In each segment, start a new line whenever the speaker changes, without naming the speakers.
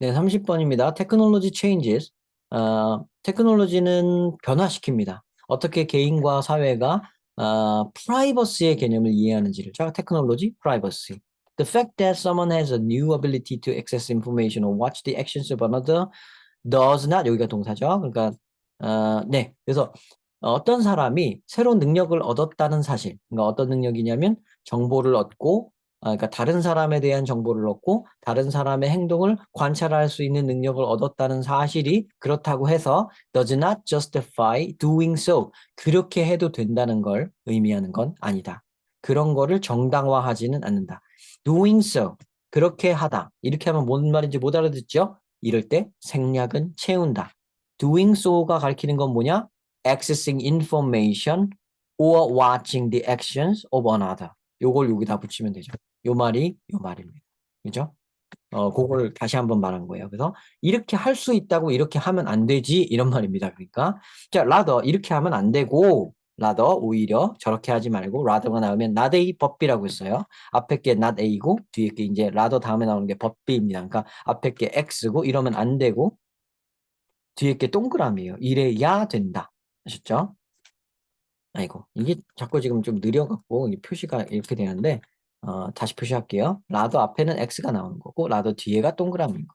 네, 30번입니다. Technology changes. 어, 테크놀로지는 변화시킵니다. 어떻게 개인과 사회가 어, 프라이버시의 개념을 이해하는지를. 자, 테크놀로지, 프라이버시. The fact that someone has a new ability to access information or watch the actions of another does not 여기가 동사죠. 그러니까 어, 네. 그래서 어떤 사람이 새로운 능력을 얻었다는 사실. 그러니까 어떤 능력이냐면 정보를 얻고 아, 그러니까 다른 사람에 대한 정보를 얻고 다른 사람의 행동을 관찰할 수 있는 능력을 얻었다는 사실이 그렇다고 해서 does not justify doing so. 그렇게 해도 된다는 걸 의미하는 건 아니다. 그런 거를 정당화하지는 않는다. doing so. 그렇게 하다. 이렇게 하면 뭔 말인지 못 알아듣죠? 이럴 때 생략은 채운다. doing so가 가리키는 건 뭐냐? accessing information or watching the actions of another. 요걸 여기다 붙이면 되죠. 요 말이 요 말입니다. 그죠? 어, 그걸 다시 한번 말한 거예요. 그래서 이렇게 할 수 있다고 이렇게 하면 안 되지 이런 말입니다. 그러니까 자, rather 이렇게 하면 안 되고 rather 오히려 저렇게 하지 말고 rather가 나오면 not a 법비라고 했어요. 앞에 게 not a고 뒤에 게 이제 rather 다음에 나오는 게 법비입니다. 그러니까 앞에 게 x고 이러면 안 되고 뒤에 게 동그라미예요. 이래야 된다. 아셨죠? 아이고 이게 자꾸 지금 좀 느려갖고 이 표시가 이렇게 되는데 어, 다시 표시할게요. 라더 앞에는 X가 나오는 거고 라더 뒤에가 동그라미인 거.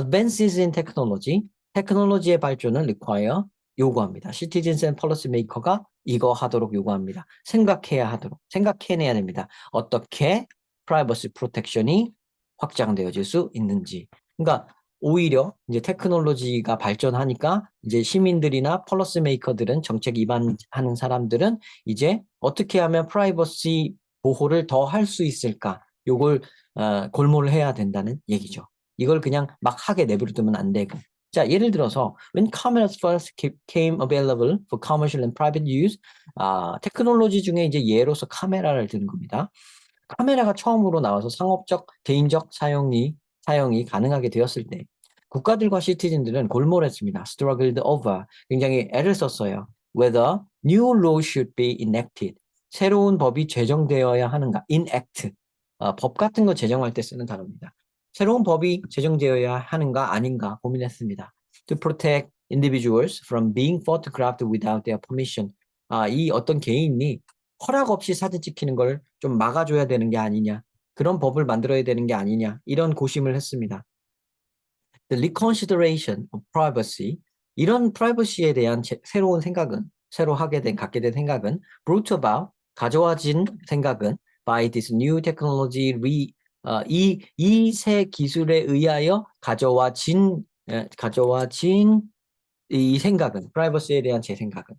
Advances in technology, 테크놀로지의 발전은 require 요구합니다. citizens and policy maker가 이거 하도록 요구합니다. 생각해야 하도록 생각해내야 됩니다. 어떻게 privacy protection이 확장되어질 수 있는지. 그러니까 오히려 이제 테크놀로지가 발전하니까 이제 시민들이나 펄러스 메이커들은 정책 위반하는 사람들은 이제 어떻게 하면 프라이버시 보호를 더 할 수 있을까? 요걸 어, 골몰을 해야 된다는 얘기죠. 이걸 그냥 막 하게 내버려두면 안 되고. 자, 예를 들어서 when cameras first came available for commercial and private use, 아, 테크놀로지 중에 이제 예로서 카메라를 드는 겁니다. 카메라가 처음으로 나와서 상업적, 개인적 사용이 사용이 가능하게 되었을 때 국가들과 시티즌들은 골몰했습니다. struggled over 굉장히 애를 썼어요. whether new law should be enacted 새로운 법이 제정되어야 하는가 enact 어, 법 같은 거 제정할 때 쓰는 단어입니다. 새로운 법이 제정되어야 하는가 아닌가 고민했습니다. to protect individuals from being photographed without their permission 아, 이 어떤 개인이 허락 없이 사진 찍히는 걸 좀 막아줘야 되는 게 아니냐 그런 법을 만들어야 되는 게 아니냐 이런 고심을 했습니다. The reconsideration of privacy 이런 프라이버시에 대한 제, 새로운 생각은 새로 하게 된 갖게 된 생각은 brought about 가져와진 생각은 by this new technology re 어, 이 이 새 기술에 의하여 가져와진 에, 가져와진 이 생각은 프라이버시에 대한 제 생각은.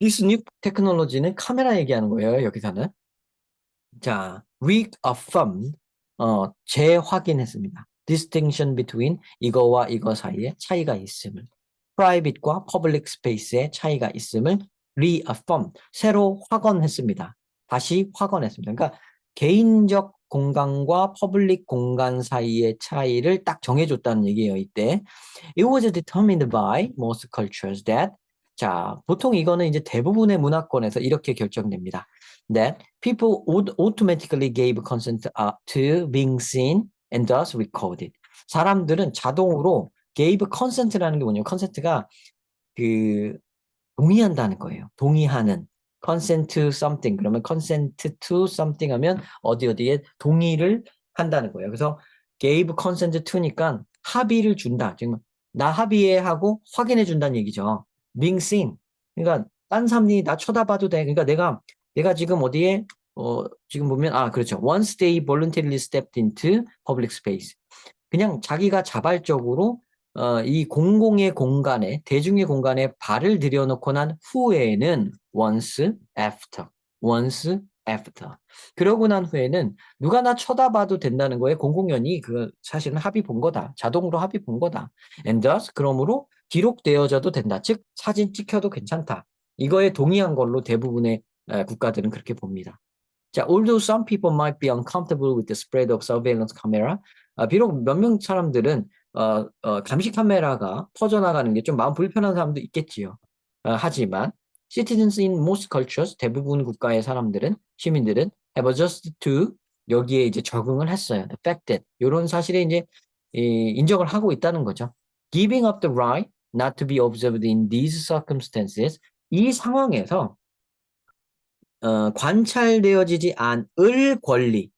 This new technology는 카메라 얘기하는 거예요 여기서는. 자 reaffirmed 어, 재확인했습니다. distinction between 이거와 이거 사이에 차이가 있음을. private과 public space의 차이가 있음을 reaffirm 새로 확언했습니다. 다시 확언했습니다. 그러니까 개인적 공간과 퍼블릭 공간 사이의 차이를 딱 정해줬다는 얘기예요. 이때 it was determined by most cultures that 자 보통 이거는 이제 대부분의 문화권에서 이렇게 결정됩니다. That people would automatically gave consent to being seen and thus recorded. 사람들은 자동으로 gave consent라는 게 뭐냐면 consent가 그 동의한다는 거예요. 동의하는 consent to something 그러면 consent to something 하면 어디 어디에 동의를 한다는 거예요. 그래서 gave consent to니까 합의를 준다. 지금 나 합의해 하고 확인해 준다는 얘기죠. being seen. 그러니까 딴 사람이 나 쳐다봐도 돼. 그러니까 내가 내가 지금 어디에 어 지금 보면 아 그렇죠. Once they voluntarily stepped into public space. 그냥 자기가 자발적으로 어, 이 공공의 공간에 대중의 공간에 발을 들여놓고 난 후에는 once after, once after. 그러고 난 후에는 누가 나 쳐다봐도 된다는 거에 공공연히 그 사실은 합의 본 거다. 자동으로 합의 본 거다. And thus 그러므로 기록되어져도 된다. 즉 사진 찍혀도 괜찮다. 이거에 동의한 걸로 대부분의 에, 국가들은 그렇게 봅니다. 자, although some people might be uncomfortable with the spread of surveillance camera, 아, 비록 몇명 사람들은 어, 어, 감시 카메라가 퍼져나가는 게 좀 마음 불편한 사람도 있겠지요. 어, 하지만 citizens in most cultures 대부분 국가의 사람들은 시민들은 have adjusted to 여기에 이제 적응을 했어요. The fact that 이런 사실에 이제 이, 인정을 하고 있다는 거죠. Giving up the right not to be observed in these circumstances 이 상황에서 어, 관찰되어지지 않을 권리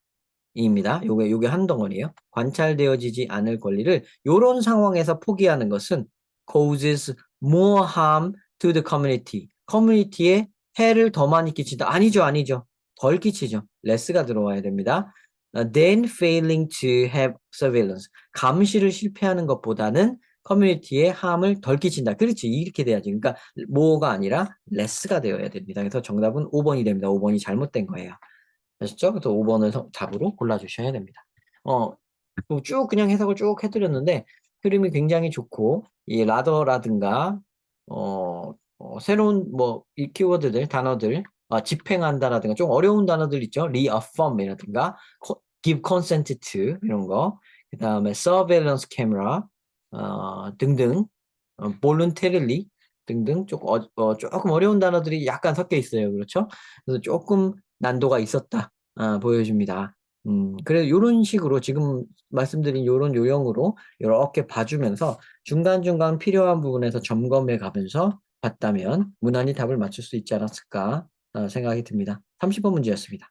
입니다. 요게 요게 한 덩어리예요. 관찰되어지지 않을 권리를 요런 상황에서 포기하는 것은 causes more harm to the community. 커뮤니티에 해를 더 많이 끼친다. 아니죠, 아니죠. 덜 끼치죠. less가 들어와야 됩니다. 어, then failing to have surveillance. 감시를 실패하는 것보다는 커뮤니티에 함을 덜 끼친다. 그렇지. 이렇게 돼야지. 그러니까 뭐가 아니라 less가 되어야 됩니다. 그래서 정답은 5번이 됩니다. 5번이 잘못된 거예요. 아셨죠? 그래서 5번을 답으로 골라주셔야 됩니다. 어, 그쭉 그냥 해석을 쭉 해드렸는데 흐름이 굉장히 좋고 이 라더라든가 어, 어, 새로운 뭐 이 키워드들 단어들 어, 집행한다라든가 좀 어려운 단어들 있죠. reaffirm이라든가 give consent to 이런 거. 그 다음에 surveillance camera 어, 등등 어, voluntarily 등등 조금, 어, 어, 조금 어려운 단어들이 약간 섞여 있어요. 그렇죠? 그래서 조금 난도가 있었다 아, 보여줍니다. 음, 그래서 이런 식으로 지금 말씀드린 이런 요령으로 이렇게 봐주면서 중간중간 필요한 부분에서 점검해 가면서 봤다면 무난히 답을 맞출 수 있지 않았을까 아, 생각이 듭니다. 30번 문제였습니다.